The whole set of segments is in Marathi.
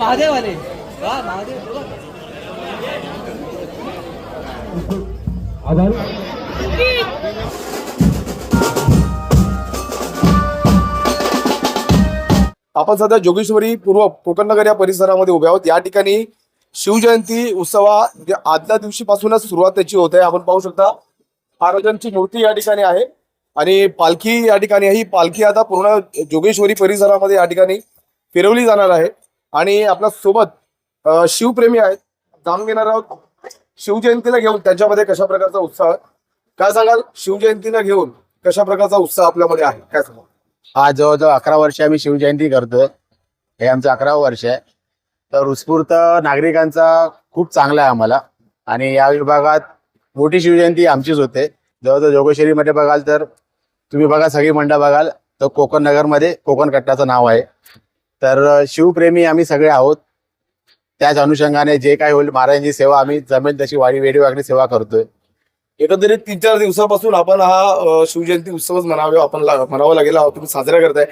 महादेवाले वा महादेव. आपण सध्या जोगेश्वरी पूर्व कोकणनगर या परिसरामध्ये उभे आहोत. या ठिकाणी शिवजयंती उत्सवा आदल्या दिवशीपासूनच सुरुवात त्याची होते आपण पाहू शकता महाराजांची मूर्ती या ठिकाणी आहे आणि पालखी या ठिकाणी आहे. ही पालखी आता पूर्ण जोगेश्वरी परिसरामध्ये या ठिकाणी फिरवली जाणार आहे. आणि आपल्यासोबत शिवप्रेमी आहेत. जाणून घेणार आहोत. शिवजयंतीला घेऊन त्यांच्यामध्ये कशा प्रकारचा उत्साह? काय सांगाल? शिवजयंतीला घेऊन कशा प्रकारचा उत्साह आपल्यामध्ये आहे? काय सांगाल? हा जवळजवळ अकरा वर्ष आम्ही शिवजयंती करतोय. हे आमचं अकरावं वर्ष आहे. तर उत्स्फूर्त नागरिकांचा खूप चांगला आहे आम्हाला. आणि या विभागात मोठी शिवजयंती आमचीच होते. जवळजवळ जोगेश्वरीमध्ये बघाल तर तुम्ही बघा सगळी मंडळ बघाल तर कोकण नगरमध्ये कोकण कट्टाचं नाव आहे. तर शिवप्रेमी आम्ही सगळे आहोत. त्याच अनुषंगाने जे काय होईल महाराजांची सेवा आम्ही जमेल तशी वाडी वेडी वागणी सेवा करतोय. एकंदरीत तीन चार दिवसापासून आपण हा शिवजयंती उत्सवच म्हणावे आपण म्हणावा लागेल हा तुम्ही साजरा करताय.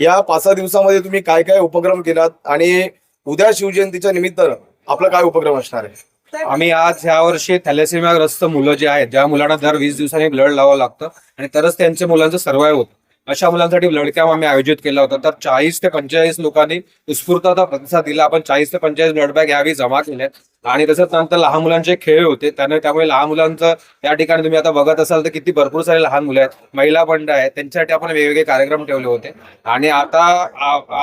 या पाच सहा दिवसामध्ये तुम्ही काय काय उपक्रम केलात? आणि उद्या शिवजयंतीच्या निमित्तानं आपला काय उपक्रम असणार आहे? आम्ही आज ह्या वर्षी थॅलेसेमियाग्रस्त मुलं जे आहेत ज्या मुलांना दर वीस दिवसांनी ब्लड लावावं लागतं आणि तरच त्यांच्या मुलांचं सर्वाईव्ह होतं. अशा मुलांसाठी ब्लड कॅम्प आम्ही आयोजित केला होता. तर चाळीस ते पंचेचाळीस लोकांनी उत्स्फूर्तता प्रतिसाद दिला. आपण चाळीस ते पंचेचाळीस ब्लड बॅग यावेळी जमा केल्या आणि तसंच नंतर लहान मुलांचे खेळ होते. त्याने त्यामुळे लहान मुलांचं या ठिकाणी तुम्ही आता बघत असाल तर किती भरपूर सारे लहान मुलं आहेत. महिला बंड आहेत. त्यांच्यासाठी आपण वेगवेगळे कार्यक्रम ठेवले होते. आणि आता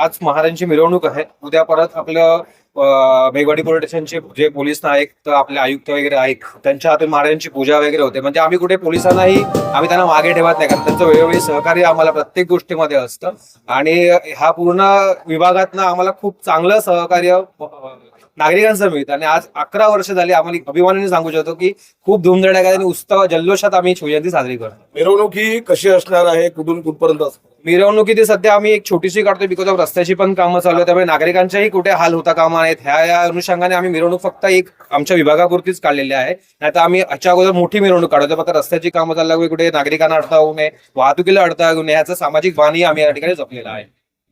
आज महाराजांची मिरवणूक आहे. उद्या परत आपलं मेघवाडी पोलीस स्टेशनचे जे पोलीस नायक आपले आयुक्त वगैरे आहेत त्यांच्या हातून महाराजांची पूजा वगैरे होते. म्हणजे आम्ही कुठे पोलिसांनाही आम्ही त्यांना मागे ठेवत नाही कारण त्यांचं वेळोवेळी सहकार्य आम्हाला प्रत्येक गोष्टीमध्ये असतं. आणि ह्या पूर्ण विभागातनं आम्हाला खूप चांगलं सहकार्य नागरिकांचं मिळतं. आणि आज अकरा वर्ष झाली आम्हाला अभिमानाने सांगू शकतो की खूप धुमधडाक्यात आणि उत्सव जल्लोषात आम्ही शिवजयंती साजरी करतो. मिरवणूक ही कशी असणार आहे? कुठून कुठपर्यंत असणार? मिरवणुकी सध्या आम्ही एक छोटीशी काढतोय बिकॉज ऑफ रस्त्याची पण कामं चालू आहे त्यामुळे नागरिकांच्याही कुठे हाल होता कामा आहेत ह्या या अनुषंगाने आम्ही मिरवणूक फक्त एक आमच्या विभागापुरतीच काढलेली आहे. नाही तर आम्ही याच्या अगोदर मोठी मिरवणूक काढतो फक्त रस्त्याची कामं चालल्यामुळे कुठे नागरिकांना अडथळा होऊ नये वाहतुकीला अडथळा होऊ नये याचं सामाजिक बाणही आम्ही या ठिकाणी जपलेला आहे.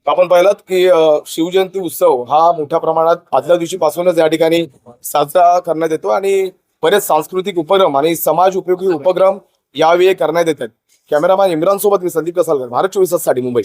आपण पाहिलात की शिवजयंती उत्सव हा मोठ्या प्रमाणात आदल्या दिवशीपासूनच या ठिकाणी साजरा करण्यात येतो आणि बरेच सांस्कृतिक उपक्रम आणि समाज उपयोगी उपक्रम यावेळी करण्यात येतात कॅमेरामॅन इम्रान सोबत मी संदीप कसालकर भारत चोवीससाठी मुंबई.